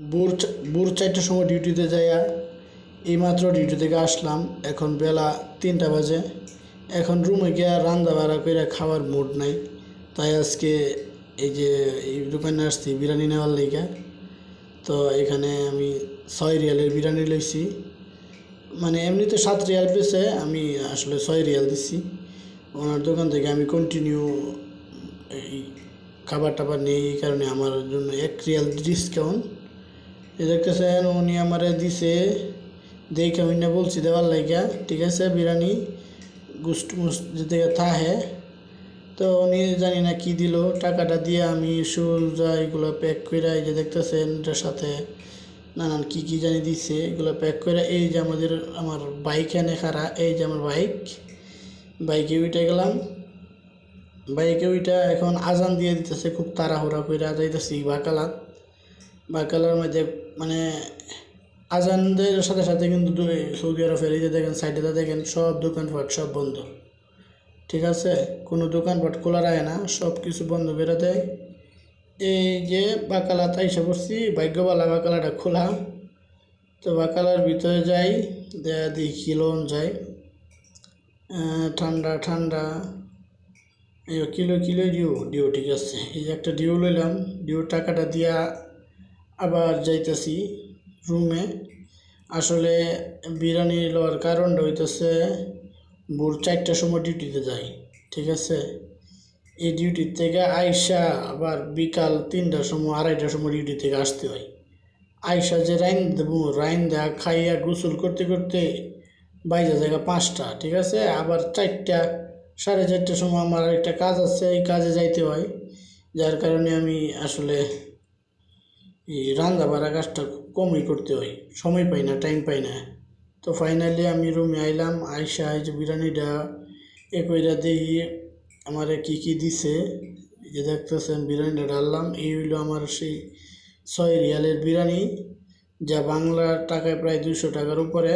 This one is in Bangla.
ভোর ভোর চারটার সময় ডিউটিতে যাইয়া এইমাত্র ডিউটি থেকে আসলাম। এখন বেলা তিনটা বাজে। এখন রুমে গিয়া রান্না বাড়া করে খাওয়ার মুড নাই। তাই আজকে এই যে এই দোকানে আসছি বিরিয়ানি নেওয়ার লেগে তো এখানে আমি ছয় রিয়ালের বিরিয়ানি লইছি। মানে এমনিতে সাত রিয়াল পেয়েছে আমি আসলে ছয় রিয়াল দিছি। ওনার দোকান থেকে আমি কন্টিনিউ এই খাবার টাবার নেই, এই কারণে আমার জন্য এক রিয়াল ডিসকাউন্ট এ দেখতেছেন উনি আমারে দিছে, দেখে উনি বলছি দেওয়ার লাইগা। ঠিক আছে, বিরিয়ানি গুস্ট মুস্ট যেতে থাহে তো উনি জানি না কি দিল, টাকাটা দিয়ে আমি সোজা এগুলো প্যাক করে এই যে দেখতেছেন, এটার সাথে নানান কি কি জানি দিছে, এগুলো প্যাক করে এই যে আমাদের, আমার বাইক এনে খারা এই যে আমার বাইক বাইকে উঠে গেলাম। বাইকে উইটা এখন আজান দিয়ে দিতেছে, খুব তাড়াহুড়া করে যাইতেছি বাকালাত বাকালার মধ্যে মানে আজানদের সাথে সাথে কিন্তু সৌদি আরবের এই যে দেখেন সাইডে দেখেন, সব দোকানপাট সব বন্ধ। ঠিক আছে? কোনো দোকানপাট খোলা রাখে না, সব কিছু বন্ধ করে দেয়। এই যে বাকালাত আইসা পড়ছি, ভাগ্যবালা বাকালাটা খোলা। তো বাকালার ভিতরে যাই, দেয়া দেখি লোন যায় ঠান্ডা ঠান্ডা। এই কিলো কিলো ডিও ডিও ঠিক আছে। এই যে একটা ডিও লইলাম ডিও টাকাটা দিয়া আবার যাইতেছি রুমে আসলে বিরিয়ানি লওয়ার কারণটা হইতেছে ভোর চারটার সময় ডিউটিতে যাই, ঠিক আছে? এই ডিউটি থেকে আইসা আবার বিকাল তিনটার সময়, আড়াইটার সময় ডিউটি থেকে আসতে হয়। আইসা যে রাইন দেবো, রাইন দেয়া খাইয়া গোসল করতে করতে বাইরে জায়গা পাঁচটা, ঠিক আছে? আবার চারটা, সাড়ে চারটার সময় আমার একটা কাজ আছে, এই কাজে যাইতে হয়। যার কারণে আমি আসলে রান্না বাড়া কাজটা কমই করতে হয়, সময় পাই না টাইম পাই না। তো ফাইনালি আমি রুমে আইলাম, আইসা এই যে বিরিয়ানিটা এ কইরা দেখি আমার কি কি দিছে। যে দেখতেছেন বিরিয়ানিটা ডাললাম এই হইল আমার সেই ছয় রিয়ালের বিরিয়ানি, যা বাংলার টাকায় প্রায় দুশো টাকার উপরে।